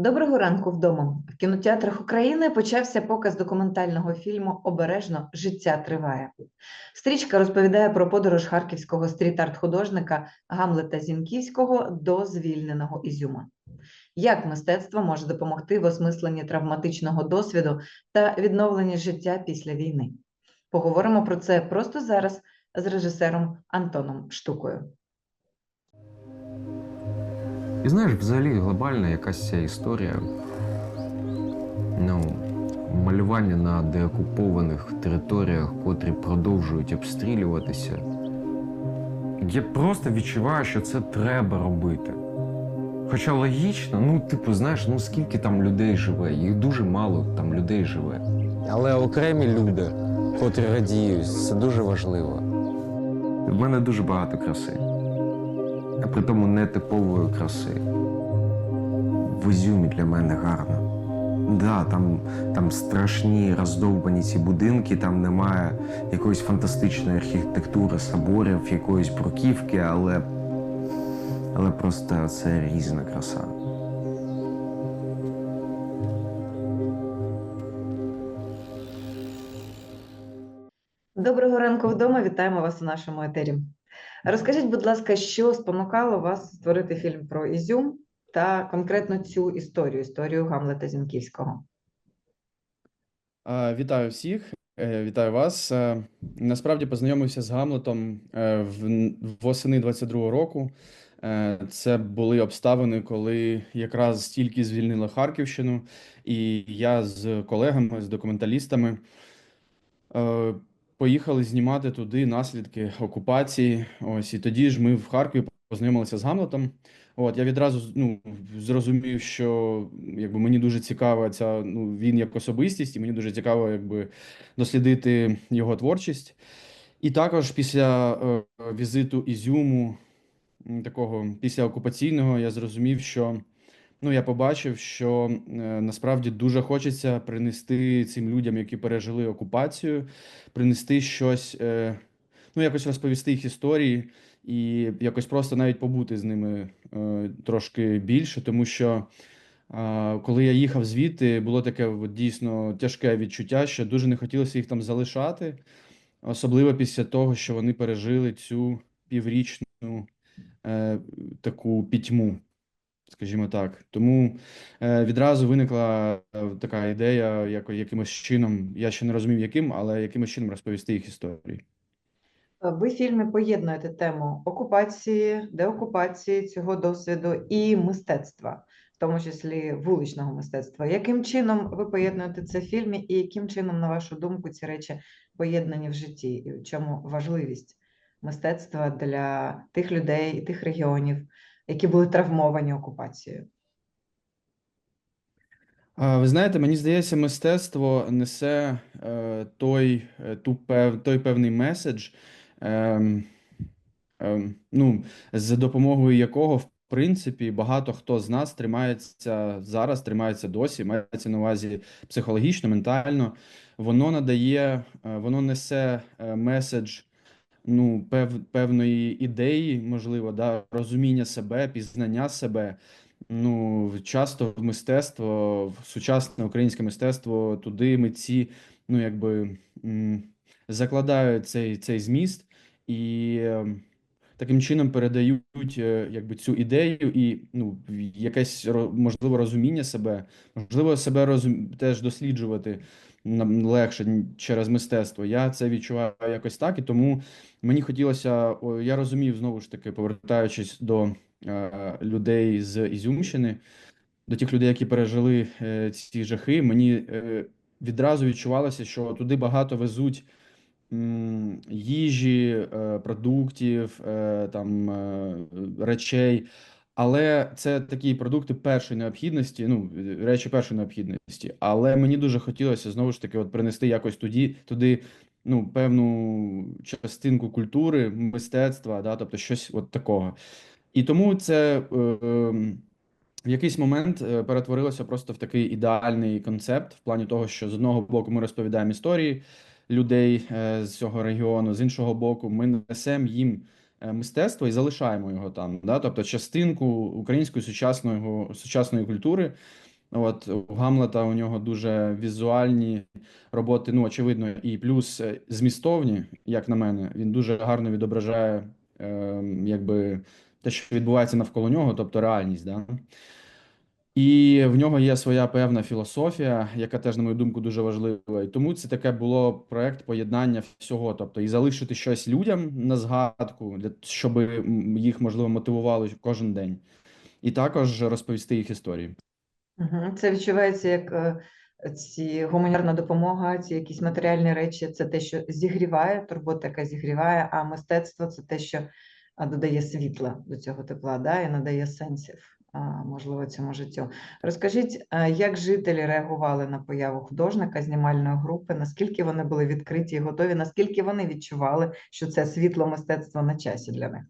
Доброго ранку вдома. В кінотеатрах України почався показ документального фільму Обережно життя триває. Стрічка розповідає про подорож харківського стріт-арт-художника Гамлета Зінківського до звільненого Ізюма. Як мистецтво може допомогти в осмисленні травматичного досвіду та відновленні життя після війни? Поговоримо про це просто зараз з режисером Антоном Штукою. І знаєш, взагалі глобальна якась ця історія. Ну, малювання на деокупованих територіях, котрі продовжують обстрілюватися. Я просто відчуваю, що це треба робити. Хоча логічно, ну, типу, знаєш, ну скільки там людей живе, їх дуже мало там людей живе. Але окремі люди, котрі радіють, це дуже важливо. В мене дуже багато краси. При тому нетипової краси. В Ізюмі для мене гарно. Да, там, там страшні роздовбані ці будинки, там немає якоїсь фантастичної архітектури, соборів, якоїсь бруківки, але, але просто це різна краса. Доброго ранку вдома. Вітаємо вас у нашому етері. Розкажіть, будь ласка, що спонукало вас створити фільм про Ізюм та конкретно цю історію, історію Гамлета Зінківського? Вітаю всіх, е, вітаю вас. Е, Насправді познайомився з Гамлетом е, восени 22-го року. Це були обставини, коли якраз тільки звільнили Харківщину, і я з колегами, з документалістами поїхали знімати туди наслідки окупації. Ось і тоді ж ми в Харкові познайомилися з Гамлетом. От я відразу ну, зрозумів, що якби мені дуже цікава ця ну він як особистість, і мені дуже цікаво, якби дослідити його творчість. І також після е, візиту Ізюму, такого після окупаційного, я зрозумів, що ну я побачив, що е, насправді дуже хочеться принести цим людям, які пережили окупацію, принести щось, е, ну якось розповісти їх історії і якось просто навіть побути з ними е, трошки більше, тому що коли я їхав звідти, було таке дійсно тяжке відчуття, що дуже не хотілося їх там залишати, особливо після того, що вони пережили цю піврічну е, таку пітьму, скажімо так. Тому е, відразу виникла е, така ідея, як, якимось чином, я ще не розумів, яким, але якимось чином розповісти їх історії. Ви в фільмі поєднуєте тему окупації, деокупації цього досвіду і мистецтва, в тому числі вуличного мистецтва. Яким чином ви поєднуєте це в фільмі, і яким чином, на вашу думку, ці речі поєднані в житті? І в чому важливість мистецтва для тих людей і тих регіонів, які були травмовані окупацією? Ви знаєте, мені здається, мистецтво несе е, той, е, ту той певний меседж, ем, ем, ну, за допомогою якого, в принципі, багато хто з нас тримається зараз, тримається досі, мається на увазі психологічно, ментально. Воно надає, е, воно несе меседж ну, пев, певної ідеї, можливо, да, розуміння себе, пізнання себе. Ну, часто в мистецтво, в сучасне українське мистецтво, туди митці, ну, якби закладають цей, цей зміст і е, таким чином передають е, якби цю ідею і ну, якесь можливо розуміння себе, можливо, себе розум... теж досліджувати нам легше через мистецтво. Я це відчуваю якось так, і тому мені хотілося, я розумів знову ж таки, повертаючись до е, людей з Ізюмщини, до тих людей, які пережили е, ці жахи, мені відразу відчувалося, що туди багато везуть їжі, е, продуктів, е, там е, речей. Але це такі продукти першої необхідності, ну, речі першої необхідності. Але мені дуже хотілося знову ж таки от принести якось туди, туди ну, певну частинку культури, мистецтва, да, тобто щось от такого. І тому це е, ем, в якийсь момент е, перетворилося просто в такий ідеальний концепт, в плані того, що з одного боку ми розповідаємо історії людей е, з цього регіону, з іншого боку, ми несемо їм е, мистецтво і залишаємо його там. Да? Тобто частинку української сучасної, сучасної культури. От у Гамлета у нього дуже візуальні роботи, ну очевидно, і плюс е, змістовні, як на мене, він дуже гарно відображає е, якби те, що відбувається навколо нього, тобто реальність. Да? І в нього є своя певна філософія, яка теж, на мою думку, дуже важлива. І тому це таке було проект поєднання всього. Тобто, і залишити щось людям на згадку, для щоб їх можливо мотивувало кожен день, і також розповісти їх історії. Це відчувається як е, ці гуманітарна допомога, ці якісь матеріальні речі, це те, що зігріває, турбота, яка зігріває, а мистецтво це те, що додає світла до цього тепла, да, і надає сенсів, можливо, цьому життю. Розкажіть, як жителі реагували на появу художника, знімальної групи, наскільки вони були відкриті і готові, наскільки вони відчували, що це світло мистецтва на часі для них?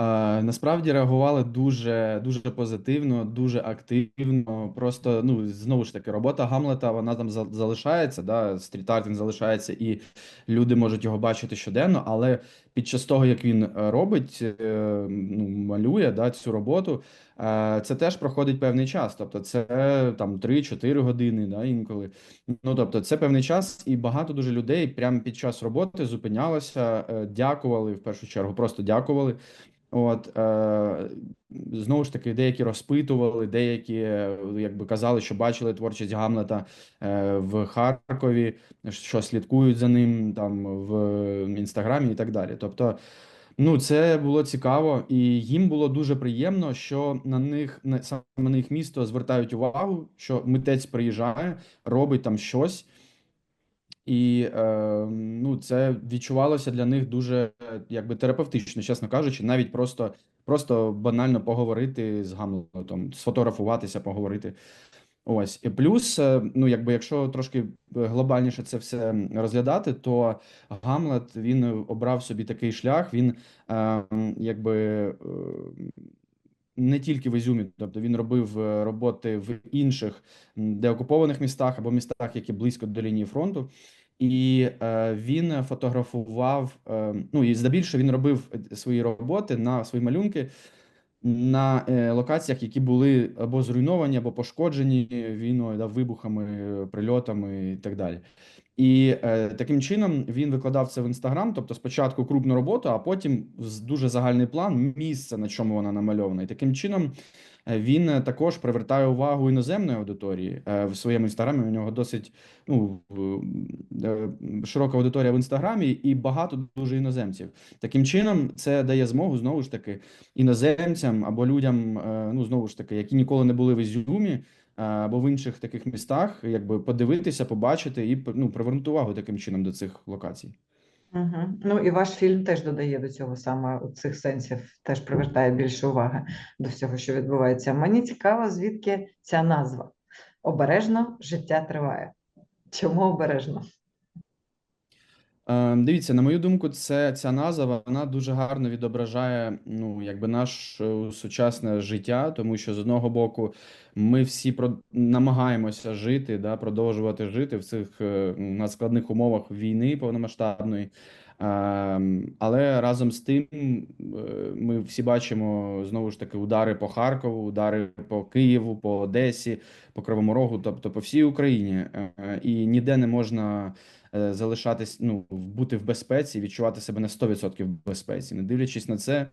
Е, насправді реагували дуже дуже позитивно, дуже активно. Просто ну знову ж таки, робота Гамлета вона там залишається. Да, стріт-арт він залишається, і люди можуть його бачити щоденно. Але під час того, як він е, робить, е, ну малює да, цю роботу, е, це теж проходить певний час. Тобто, це там 3-4 години, да, інколи. Ну тобто, це певний час, і багато дуже людей прямо під час роботи зупинялося, дякували в першу чергу, просто дякували. От знову ж таки, деякі розпитували, деякі е, якби казали, що бачили творчість Гамлета е, в Харкові, що слідкують за ним там в інстаграмі і так далі. Тобто, ну це було цікаво, і їм було дуже приємно, що на них на саме на їх місто звертають увагу, що митець приїжджає, робить там щось. І е, ну, це відчувалося для них дуже е, якби терапевтично, чесно кажучи, навіть просто, просто банально поговорити з Гамлетом, сфотографуватися, поговорити. Ось і плюс, е, ну якби якщо трошки глобальніше це все розглядати, то Гамлет він обрав собі такий шлях. Він е, якби е, не тільки в Ізюмі, тобто він робив е, роботи в інших деокупованих містах або містах, які близько до лінії фронту. І е, він фотографував, е, ну і здебільшого він робив е, свої роботи на свої малюнки на е, локаціях, які були або зруйновані, або пошкоджені війною, да, вибухами, прильотами і так далі. І е, таким чином він викладав це в інстаграм, тобто спочатку крупну роботу, а потім дуже загальний план, місце, на чому вона намальована. І таким чином е, він е, також привертає увагу іноземної аудиторії Е, в своєму інстаграмі. У нього досить ну, е, широка аудиторія в інстаграмі і багато дуже іноземців. Таким чином, це дає змогу знову ж таки іноземцям або людям, е, ну знову ж таки, які ніколи не були в Ізюмі або в інших таких містах, якби подивитися, побачити і ну, привернути увагу таким чином до цих локацій. Угу. Ну і ваш фільм теж додає до цього саме цих сенсів, теж привертає більше уваги до всього, що відбувається. Мені цікаво, звідки ця назва. Обережно життя триває. Чому обережно? Е, Дивіться, на мою думку, це ця назва вона дуже гарно відображає ну, якби наше сучасне життя, тому що з одного боку ми всі про намагаємося жити, да, продовжувати жити в цих е, надскладних умовах війни повномасштабної. Ем, Але разом з тим е, ми всі бачимо знову ж таки удари по Харкову, удари по Києву, по Одесі, по Кривому Рогу, тобто по всій Україні, Е, і ніде не можна залишатись, ну, бути в безпеці, відчувати себе на 100% в безпеці. Не дивлячись на це,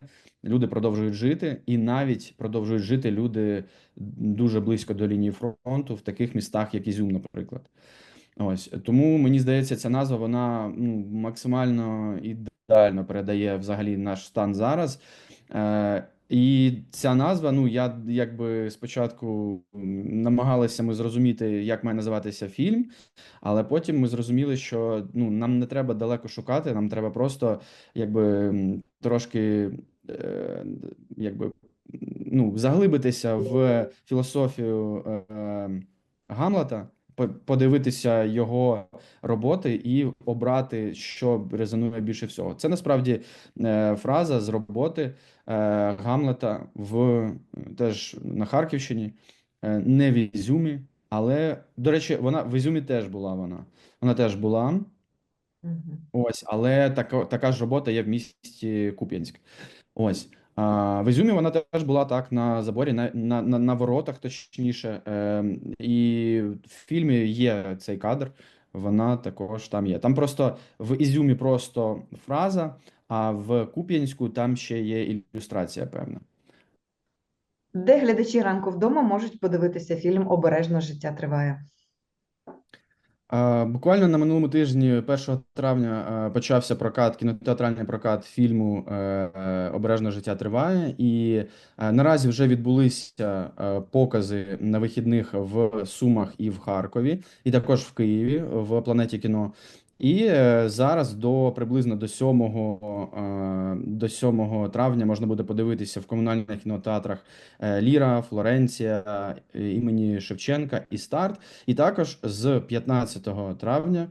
люди продовжують жити, і навіть продовжують жити люди дуже близько до лінії фронту в таких містах, як Ізюм, наприклад. Ось тому мені здається, ця назва вона ну, максимально ідеально передає взагалі наш стан зараз. Е, і ця назва, ну я якби спочатку намагалися ми зрозуміти, як має називатися фільм, але потім ми зрозуміли, що ну нам не треба далеко шукати, нам треба просто якби трошки е, якби ну, заглибитися в філософію е, е, Гамлета, подивитися його роботи і обрати, що резонує більше всього. Це насправді е, фраза з роботи е, Гамлета в теж на Харківщині, е, не в Ізюмі, але, до речі, вона в Ізюмі теж була вона. Вона теж була. Ось, але така, така ж робота є в місті Куп'янськ. Ось. В Ізюмі вона теж була так на заборі, на, на, на, на воротах, точніше. Ем, і в фільмі є цей кадр, вона також там є. Там просто в Ізюмі просто фраза, а в Куп'янську там ще є ілюстрація певна. Де глядачі ранку вдома можуть подивитися фільм Обережно життя триває. Буквально на минулому тижні, 1 травня, почався прокат, кінотеатральний прокат фільму е, е, життя триває. І е, наразі вже відбулися покази на вихідних в Сумах і в Харкові, і також в Києві в Планеті кіно. І е, зараз до приблизно до 7, е, до 7 травня можна буде подивитися в комунальних кінотеатрах е, Ліра, Флоренція імені Шевченка і Старт. І також з 15 травня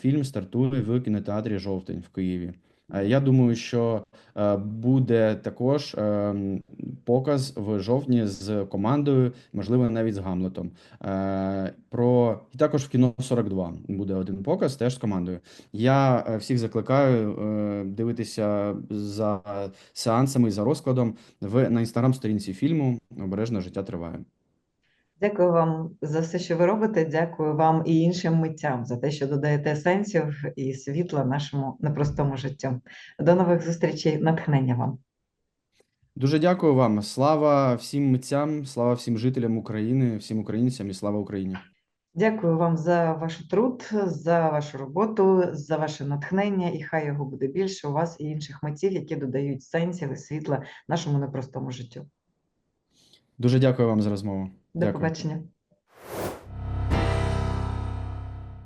фільм стартує в кінотеатрі Жовтень в Києві. Е, Я думаю, що е, буде також ем, показ в жовтні з командою, можливо, навіть з Гамлетом. Е, Про і також в кіно 42 буде один показ, теж з командою. Я е, всіх закликаю е, дивитися за сеансами і за розкладом в на інстаграм-сторінці фільму Обережно життя триває. Дякую вам за все, що ви робите. Дякую вам і іншим митцям за те, що додаєте сенсів і світла нашому непростому життю. До нових зустрічей, натхнення вам. Дуже дякую вам. Слава всім митцям, слава всім жителям України, всім українцям і слава Україні. Дякую вам за ваш труд, за вашу роботу, за ваше натхнення, і хай його буде більше у вас і інших митців, які додають сенсів і світла нашому непростому життю. Дуже дякую вам за розмову. До Дякую. побачення.